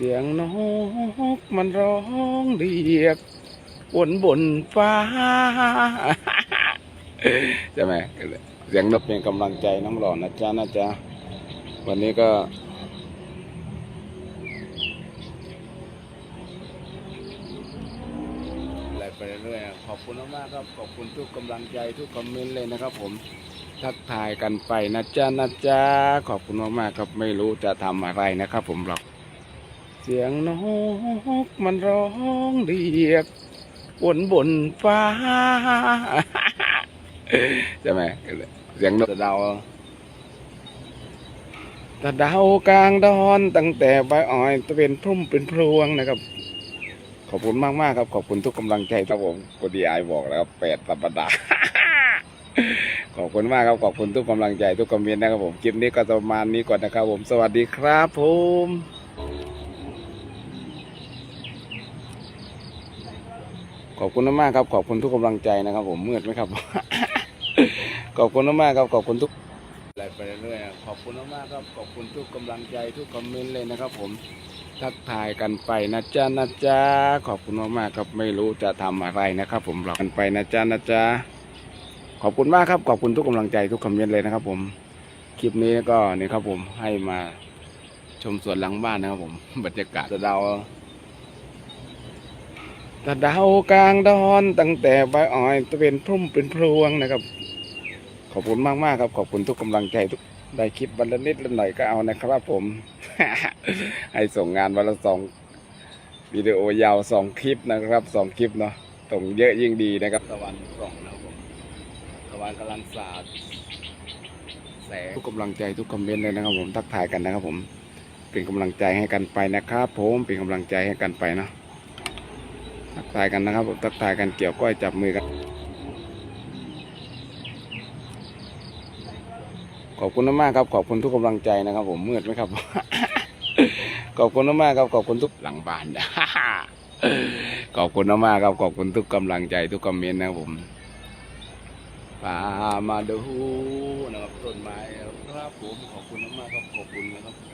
เสียงนกมันร้องเรียกบนบนฟ้าใช่ไหมเสียงนกเป็นกำลังใจน้องหล่อนะจ๊ะนะจ๊ะวันนี้ก็ไรไปเรื่อยๆขอบคุณมากๆครับ ขอบคุณทุกกำลังใจทุกคอมเมนต์เลยนะครับ ผมทักทายกันไปนะจ๊ะนะจ๊ะขอบคุณมากๆครับไม่รู้จะทำอะไรนะครับ ผมหรอก สียงนกมันร้องเรียกบนบนฟ้าใช่ไหมเสียงนกตะเดาตะเดากลางดอนตั้งแต่ใบอ้อยตะเป็นพุ่มเป็นพรวงนะครับ ขอบคุณมากมากครับ ขอบคุณทุกกำลังใจครับผมกดีไอบอกแล้วครับแปดสัปดาห์ขอบคุณมากครับขอบคุณทุกกำลังใจทุกคอมเมนต์นะครับผมคลิปนี้ก็ประมาณนี้ก่อนนะครับผมสวัสดีครับผม ขอบคุณมากครับ ขอบคุณทุกกำลังใจนะครับ ผมมืดไหมครับ ขอบคุณมากครับ ขอบคุณทุกอะไรไปเรื่อยๆขอบคุณมากครับ ขอบคุณทุกกำลังใจทุกคอมเมนต์เลยนะครับ ผมทักทายกันไปนะจ๊ะนะจ๊ะขอบคุณมากๆครับไม่รู้จะทำอะไรนะครับ ผมหลอกกันไปนะจ๊ะนะจ๊ะขอบคุณมากครับ ขอบคุณทุกกำลังใจทุกคอมเมนต์เลยนะครับ ผมคลิปนี้ก็นี่ครับผมให้มาชมสวนหลังบ้านนะครับ ผมบรรยากาศตะเดา ตะดาวกลางดอนตั้งแต่ใบอ้อยตะเป็นพุ่มเป็นพรวงนะครับ ขอบคุณมากๆครับ ขอบคุณทุกกำลังใจทุกได้คลิปวันละนิดละหน่อยก็เอานะครับผม ให้ส่งงานวันละสองวิดีโอยาวสองคลิปนะครับสองคลิปเนาะส่งเยอะยิ่งดีนะครับตะวันส่องนะครับผมตะวันกำลังสาดแสงทุกกำลังใจทุกคอมเมนต์เลยนะครับ ผมทักทายกันนะครับผมเป็นกำลังใจให้กันไปนะครับ ผมเป็นกำลังใจให้กันไปเนาะ ทักทายกันนะครับผมทักทายกันเกี่ยวก้อยจับมือกัน ขอบคุณมากๆครับ ขอบคุณทุกกำลังใจนะครับ ผมมืดไหมครับ ขอบคุณมากๆครับ ขอบคุณทุกหลังบ้านขอบคุณมากๆครับ ขอบคุณทุกกำลังใจทุกคอมเมนต์นะครับผมพามาดูนะครับต้นไม้ครับผมขอบคุณมากๆครับขอบคุณนะครับ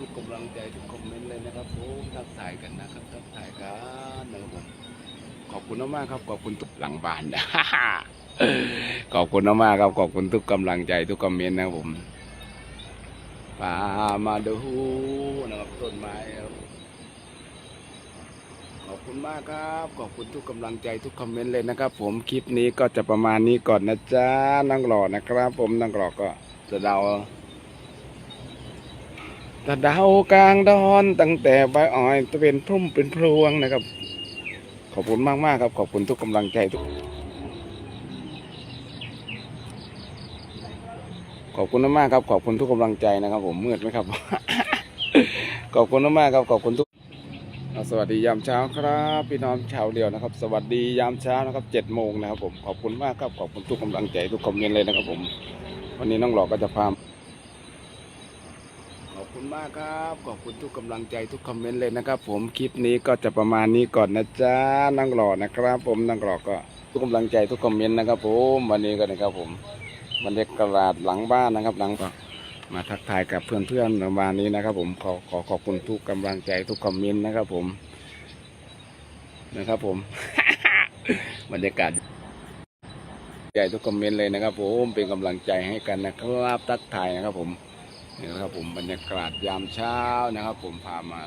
ทุกกำลังใจทุกคอมเมนต์เลยนะครับผมทักทายกันนะครับทักทายกันนะครับผมขอบคุณมากๆครับขอบคุณทุกหลังบ้านนะขอบคุณมากๆครับขอบคุณทุกกำลังใจทุกคอมเมนต์นะครับผมพามาดูนะครับต้นไม้ครับขอบคุณมากครับขอบคุณทุกกำลังใจทุกคอมเมนต์เลยนะครับ ผมคลิปนี้ก็จะประมาณนี้ก่อนนะจ๊ะนั่งรอนะครับ ผมนั่งรอก็จะเดา ตะเดาวกลางดอนตั้งแต่ใบอ้อยตะเป็นพุ่มเป็นพรวงนะครับ ขอบคุณมากๆครับ ขอบคุณทุกกำลังใจทุก ขอบคุณมากครับ ขอบคุณทุกกำลังใจนะครับ ผมมืดไหมครับ ขอบคุณมากครับ ขอบคุณทุกสวัสดียามเช้าครับพี่น้องชาวเดียวนะครับ สวัสดียามเช้านะครับเจ็ดโมงนะครับผมขอบคุณมากครับขอบคุณทุกกำลังใจทุกคอมเมนต์เลยนะครับผม วันนี้น้องหลอกก็จะพา คุณมากครับ ขอบคุณทุกกำลังใจทุกคอมเมนต์เลยนะครับ ผมคลิปนี้ก็จะประมาณนี้ก่อนนะจ๊ะนั่งหล่อนะครับ ผมนั่งหล่อก็ทุกกำลังใจทุกคอมเมนต์นะครับ ผมวันนี้ก็นะครับผมบรรยากาศหลังบ้านนะครับ หลังก็มาทักทายกับเพื่อนๆประมาณนี้นะครับ ผมขอขอขอบคุณทุกกำลังใจทุกคอมเมนต์นะครับ ผมนะครับ ผมบรรยากาศใหญ่ทุกคอมเมนต์เลยนะครับ ผมเป็นกำลังใจให้กันนะครับทักทายนะครับ ผม นี่นะครับผมบรรยากาศยามเช้านะครับ ผมพามา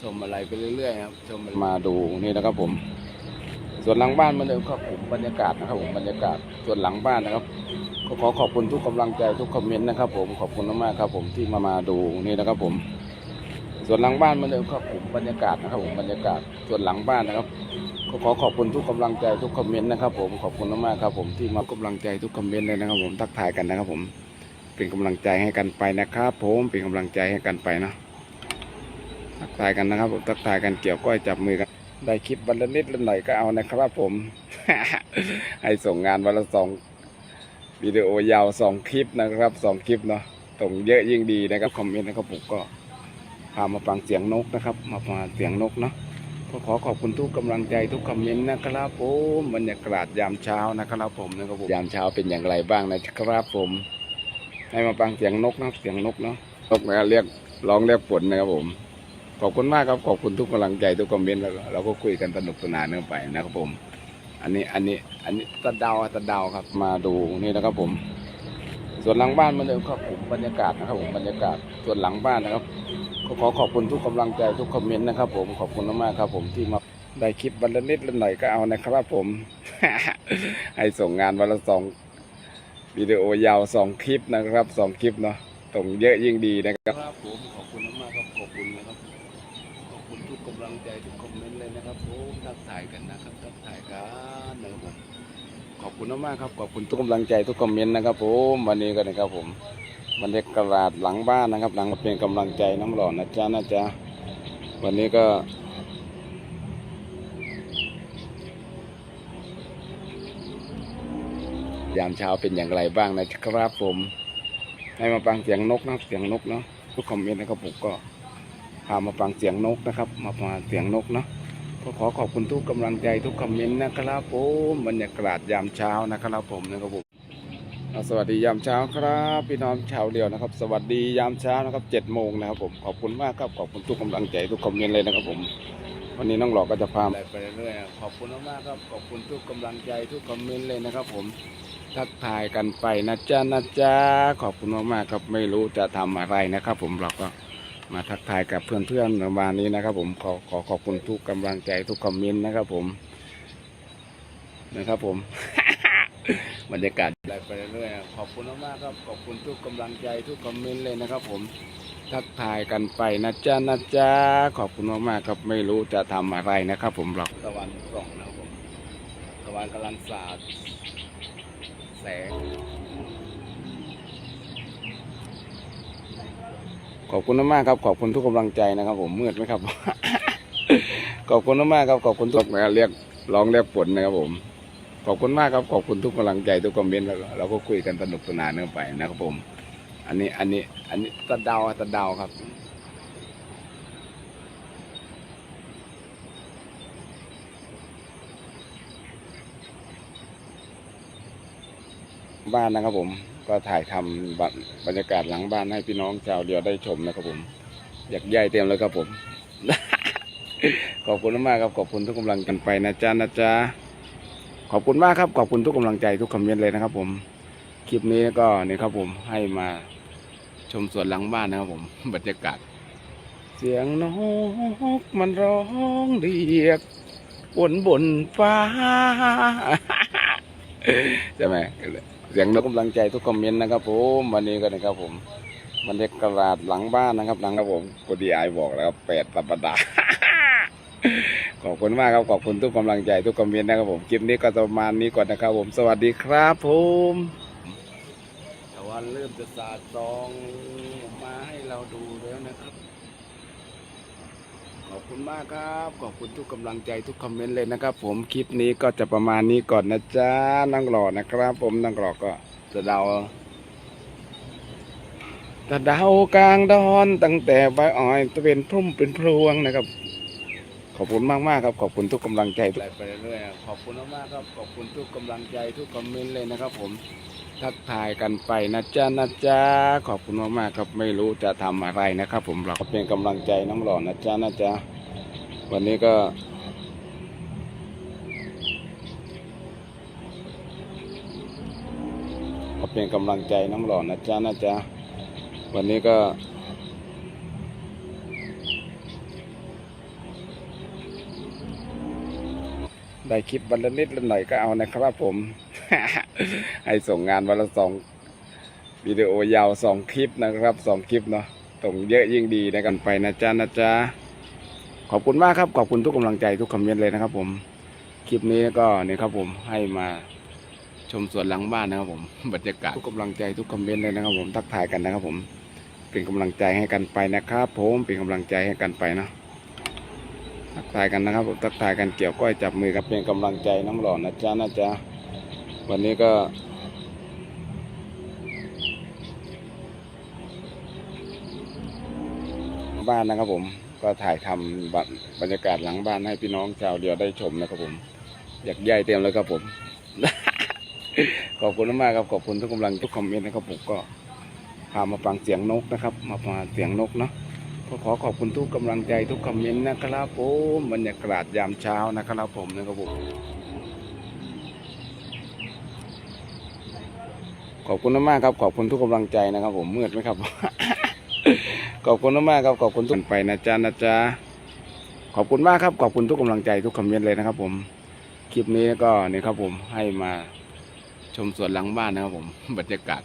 ชมอะไรไปเรื่อยๆครับชมมาดูนี่นะครับผม ส่วนหลังบ้านเหมาเดิมครับผมบรรยากาศนะครับผมบรรยากาศส่วนหลังบ้านนะครับก็ขอขอบคุณทุกกำลังใจทุกคอมเมนต์นะครับ ผมขอบคุณมากๆครับ ผมที่มามาดูนี่นะครับผม ส่วนหลังบ้านเหมาเดิมครับผมบรรยากาศนะครับผมบรรยากาศส่วนหลังบ้านนะครับก็ขอขอบคุณทุกกำลังใจทุกคอมเมนต์นะครับ ผมขอบคุณมากๆครับ ผมที่มากำลังใจทุกคอมเมนต์เลยนะครับ ผมทักทายกันนะครับผม เป็นกำลังใจให้กันไปนะครับ ผมเป็นกำลังใจให้กันไปเนาะทักทายกันนะครับผมทักทายกันเกี่ยวก้อยจับมือกันได้คลิปวันละนิดละหน่อยก็เอานะครับ ผม ให้ส่งงานวันละสองวิดีโอยาวสองคลิปนะครับสองคลิปเนาะส่งเยอะยิ่งดีนะครับคอมเมนต์นะครับผมก็พามาฟังเสียงนกนะครับ มาฟังเสียงนกเนาะก็ขอขอบคุณทุกกำลังใจทุกคอมเมนต์นะครับผมบรรยากาศยามเช้านะครับผมนะครับผมยามเช้าเป็นอย่างไรบ้างนะครับผม ให้มาฟังเสียงนกนะเสียงนกเนาะนกนะเรียกร้องเรียกฝนนะครับผมขอบคุณมากครับขอบคุณทุกกำลังใจทุกคอมเมนต์แล้วเราก็คุยกันสนุกสนานเนื่องไปนะครับผม อันนี้อันนี้ อันนี้ตะเดาตะเดาครับมาดูนี่นะครับผม ส่วนหลังบ้านมันเดิมครับผมบรรยากาศนะครับผมบรรยากาศส่วนหลังบ้านนะครับก็ขอขอบคุณทุกกำลังใจทุกคอมเมนต์นะครับ ผมขอบคุณมากครับ ผมที่มาได้คลิปวันละนิดละหน่อยก็เอานะครับ ผมให้ส่งงานวันละสอง วิดีโอยาวสองคลิปนะครับสองคลิปเนาะส่งเยอะยิ่งดีนะครับครับผมขอบคุณมากๆครับขอบคุณนะครับขอบคุณทุกกำลังใจทุกคอมเมนต์เลยนะครับผมทักทายกันนะครับทักทายกันนะครับผมขอบคุณมากๆครับขอบคุณทุกกำลังใจทุกคอมเมนต์นะครับผมวันนี้ก็นะครับผมบรรยากาศหลังบ้านนะครับ หลังเป็นกำลังใจน้องหล่อนะจ๊ะนะจ๊ะวันนี้ก็ ยามเช้าเป็นอย่างไรบ้างนะครับผมให้มาฟังเสียงนกนะเสียงนกเนาะทุกคอมเมนต์นะครับผมก็พามาฟังเสียงนกนะครับ มาฟังเสียงนกเนาะก็ขอขอบคุณทุกกำลังใจทุกคอมเมนต์นะครับผมบรรยากาศยามเช้านะครับผมนะครับผมสวัสดียามเช้าครับ พี่น้องชาวเดียวนะครับ สวัสดียามเช้านะครับเจ็ดโมงนะครับผมขอบคุณมากครับขอบคุณทุกกำลังใจทุกคอมเมนต์เลยนะครับผม วันนี้น้องหลอกก็จะพาไปเรื่อยๆขอบคุณมากครับขอบคุณทุกกำลังใจทุกคอมเมนต์เลยนะครับผม ทักทายกันไปนะจ๊ะนะจ๊ะขอบคุณมากๆครับไม่รู้จะทำอะไรนะครับ ผมเราก็มาทักทายกับเพื่อนๆในวันนี้นะครับ ผมขอขอขอบคุณทุกกำลังใจทุกคอมเมนต์นะครับ ผมนะครับ ผมบรรยากาศไปเรื่อยๆขอบคุณมากๆครับขอบคุณทุกกำลังใจทุกคอมเมนต์เลยนะครับ ผมทักทายกันไปนะจ๊ะนะจ๊ะขอบคุณมากๆครับไม่รู้จะทำอะไรนะครับ ผมหรอกตะวันส่องนะครับผมตะวันกำลังสาด แสง ขอบคุณมากครับ ขอบคุณทุกกำลังใจนะครับ ผมมืดไหมครับ ขอบคุณมากครับ ขอบคุณทุกนะเรียกร้องเรียกผลนะครับผม ขอบคุณมากครับ ขอบคุณทุกกำลังใจทุกคอมเมนต์แล้วเราก็คุยกันสนุกสนานเนื่องไปนะครับผม อันนี้อันนี้ อันนี้ตะเดาตะเดาครับ บ้านนะครับผมก็ถ่ายทำบรรบรรยากาศหลังบ้านให้พี่น้องชาวเดียวได้ชมนะครับผม อยากใหญ่เต็มเลยครับผม ขอบคุณมากครับขอบคุณทุกกำลังกันไปนะจ๊ะนะจ๊ะขอบคุณมากครับขอบคุณทุกกำลังใจทุกคอมเมนต์เลยนะครับ ผมคลิปนี้ก็นี่ครับผมให้มาชมสวนหลังบ้านนะครับผม บรรยากาศ เสียงนกมันร้องเรียกบนบนฟ้าใช่ไหม เสียงนกกำลังใจทุกคอมเมนต์นะครับผมวันนี้ก็นะครับผมบรรยากาศหลังบ้านนะครับหลังครับผมกดีไอบอกแล้วครับแปดสัปดาห์ขอบคุณมากครับขอบคุณทุกกำลังใจทุกคอมเมนต์นะครับผมคลิปนี้ก็ประมาณนี้ก่อนนะครับผมสวัสดีครับผมตะวันเริ่มจะสาดส่องมาให้เราดูแล้วนะครับ ขอบคุณมากครับ ขอบคุณทุกกำลังใจทุกคอมเมนต์เลยนะครับ ผมคลิปนี้ก็จะประมาณนี้ก่อนนะจ๊ะนั่งรอนะครับ ผมนั่งรอก็จะเดาจะเดากลางดอนตั้งแต่ใบอ้อยตะเป็นพุ่มเป็นพรวงนะครับ ขอบคุณมากมากๆครับ ขอบคุณทุกกำลังใจไปเรื่อยๆขอบคุณมากๆครับ ขอบคุณทุกกำลังใจทุกคอมเมนต์เลยนะครับ ผมทักทายกันไปนะจ๊ะนะจ๊ะขอบคุณมากๆครับไม่รู้จะทำอะไรนะครับ ผมเราก็เป็นกำลังใจน้องหล่อนะจ๊ะนะจ๊ะ วันนี้ก็ก็เป็นกำลังใจน้องหล่อนะจ๊ะนะจ๊ะ วันนี้ก็ได้คลิปวันละนิดละหน่อยก็เอานะครับผม ให้ส่งงานวันละสองวิดีโอยาวสองคลิปนะครับสองคลิปเนาะส่งเยอะยิ่งดีนะกันไปนะจ๊ะนะจ๊ะ ขอบคุณมากครับ ขอบคุณทุกกำลังใจทุกคอมเมนต์เลยนะครับ ผมคลิปนี้ก็นี่ครับผมให้มาชมสวนหลังบ้านนะครับ ผมบรรยากาศทุกกำลังใจทุกคอมเมนต์เลยนะครับ ผมทักทายกันนะครับ ผมเป็นกำลังใจให้กันไปนะครับ ผมเป็นกำลังใจให้กันไปเนาะทักทายกันนะครับผมทักทายกันเกี่ยวก้อยจับมือกับเป็นกำลังใจน้องหล่อนะจ๊ะนะจ๊ะวันนี้ก็บ้านนะครับผม ก็ถ่ายทำบรรยากาศหลังบ้านให้พี่น้องชาวเดียวได้ชมนะครับผม อยากใหญ่เต็มเลยครับผม ขอบคุณมากครับขอบคุณทุกกำลังทุกคอมเมนต์นะครับผมก็พามาฟังเสียงนกนะครับ มาฟังเสียงนกเนาะก็ขอขอบคุณทุกกำลังใจทุกคอมเมนต์นะครับผมบรรยากาศยามเช้านะครับผมนะครับผมขอบคุณมากครับ ขอบคุณทุกกำลังใจนะครับ ผมมืดไหมครับ ขอบคุณมากครับขอบคุณทุกคนไปนะจ๊ะนะจ๊ะขอบคุณมากครับขอบคุณทุกกำลังใจทุกคอมเมนต์เลยนะครับ ผมคลิปนี้ก็นี่ครับผมให้มาชมสวนหลังบ้านนะครับผมบรรยากาศ